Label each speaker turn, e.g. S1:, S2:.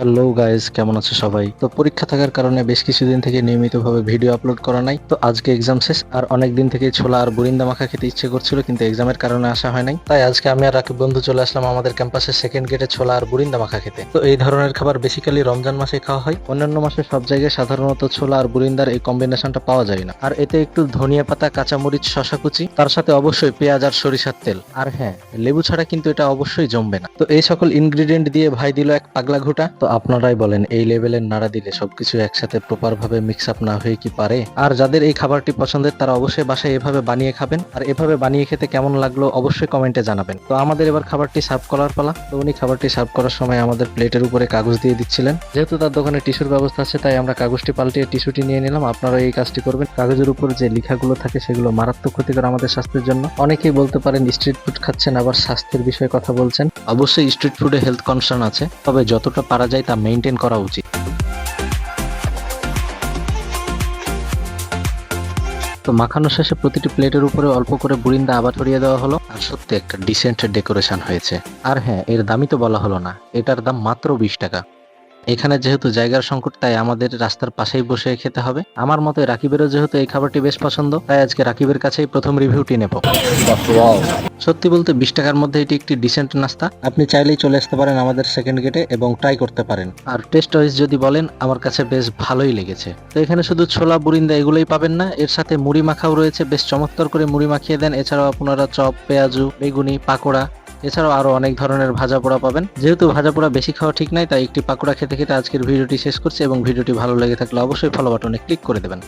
S1: Hello guys কেমন আছো সবাই? তো পরীক্ষা থাকার কারণে বেশ কিছুদিন থেকে নিয়মিতভাবে ভিডিও আপলোড করা নাই। তো আজকে এক্সাম শেষ, আর অনেক দিন থেকে ছোলা আর বুরিন্দা মাখা খেতে ইচ্ছে করছিল, কিন্তু এক্সামের কারণে আসা হয় নাই। তাই আজকে আমি আর রাকিব বন্ধু চলে আসলাম আমাদের ক্যাম্পাসের সেকেন্ড গেটে ছোলা আর বুরিন্দা মাখা খেতে। তো এই ধরনের খাবার বেসিক্যালি রমজান মাসে খাওয়া হয়। অন্যান্য মাসে সব জায়গায় সাধারণত ছোলা আর বুরিন্দার এই কম্বিনেশনটা পাওয়া যায় না। আর এতে একটু ধনিয়া পাতা, কাঁচামরিচ শশা কুচি, তার সাথে অবশ্যই পেঁয়াজ আর সরিষার তেল। আর হ্যাঁ লেবু ছাড়া কিন্তু এটা অবশ্যই জমবে না। তো এই সকল ইনগ্রিডিয়েন্ট দিয়ে ভাই দিল এক পাগলা ঘুটা। তো আপনারাই বলেন, এই লেভেলের নাড়া দিলে সবকিছু একসাথে প্রপার ভাবে মিক্স আপ না হয়ে কি পারে? আর যাদের এই খাবারটি পছন্দের, তারা অবশ্যই বাসায় এভাবে বানিয়ে খাবেন। আর এভাবে বানিয়ে খেতে কেমন লাগল অবশ্যই কমেন্টে জানাবেন। তো আমাদের এবার খাবারটি সার্ভ করার পালা। তো উনি খাবারটি সার্ভ করার সময় আমাদের প্লেটের উপরে কাগজ দিয়ে দিচ্ছিলেন। যেহেতু তার দোকানে টিস্যুর ব্যবস্থা আছে, তাই আমরা কাগজটি পাল্টিয়ে টিস্যুটি নিয়ে নিলাম। আপনারা এই কাজটি করবেন। কাগজের উপর যে লেখাগুলো থাকে, সেগুলো মারাত্মক ক্ষতিকর আমাদের স্বাস্থ্যের জন্য। অনেকেই বলতে পারেন স্ট্রিট ফুড খাচ্ছেন, আবার স্বাস্থ্যের বিষয়ে কথা বলছেন। অবশ্যই স্ট্রিট ফুডে হেলথ কনসার্ন আছে। তবে যতটা পারা যায় তা মেনটেন করা উচিত। তো মাখানো শেষে প্রতিটি প্লেটের উপরে অল্প করে বুরিন্দা আবার ছড়িয়ে দেওয়া হলো। আর সত্যি একটা ডিসেন্ট ডেকোরেশন হয়েছে। আর হ্যাঁ এর দামই তো বলা হলো না। এটার দাম মাত্র বিশ টাকা। এখানে যেহেতু জায়গার সংকট, তাই আমাদের রাস্তার পাশেই বসে খেতে হবে। আমার মতে রাকিবেরও যেহেতু এই খাবারটি বেশ পছন্দ, তাই আজকে রাকিবের কাছেই প্রথম রিভিউটি নেব। সত্যি বলতে বিশ টাকার মধ্যে এটি একটি ডিসেন্ট নাস্তা। আপনি চাইলেই চলে আসতে পারেন আমাদের সেকেন্ড গেটে এবং ট্রাই করতে পারেন। আর টেস্ট ওয়াইজ যদি বলেন আমার কাছে বেশ ভালোই লেগেছে। তো এখানে শুধু ছোলা বুরিন্দা এগুলোই পাবেন না এর সাথে মুড়ি মাখাও রয়েছে বেশ চমৎকার করে মুড়ি মাখিয়ে দেন। এছাড়াও আপনারা চপ পেঁয়াজু বেগুনি পাকোড়া এছাড়াও আরও অনেক ধরনের ভাজা পোড়া পাবেন। যেহেতু ভাজা পোড়া বেশি খাওয়া ঠিক নাই তাই একটি পাকোড়া খেতে খেতে আজকের ভিডিওটি শেষ করছি এবং ভিডিওটি ভালো লেগে থাকলে অবশ্যই ফলো বাটনে ক্লিক করে দেবেন।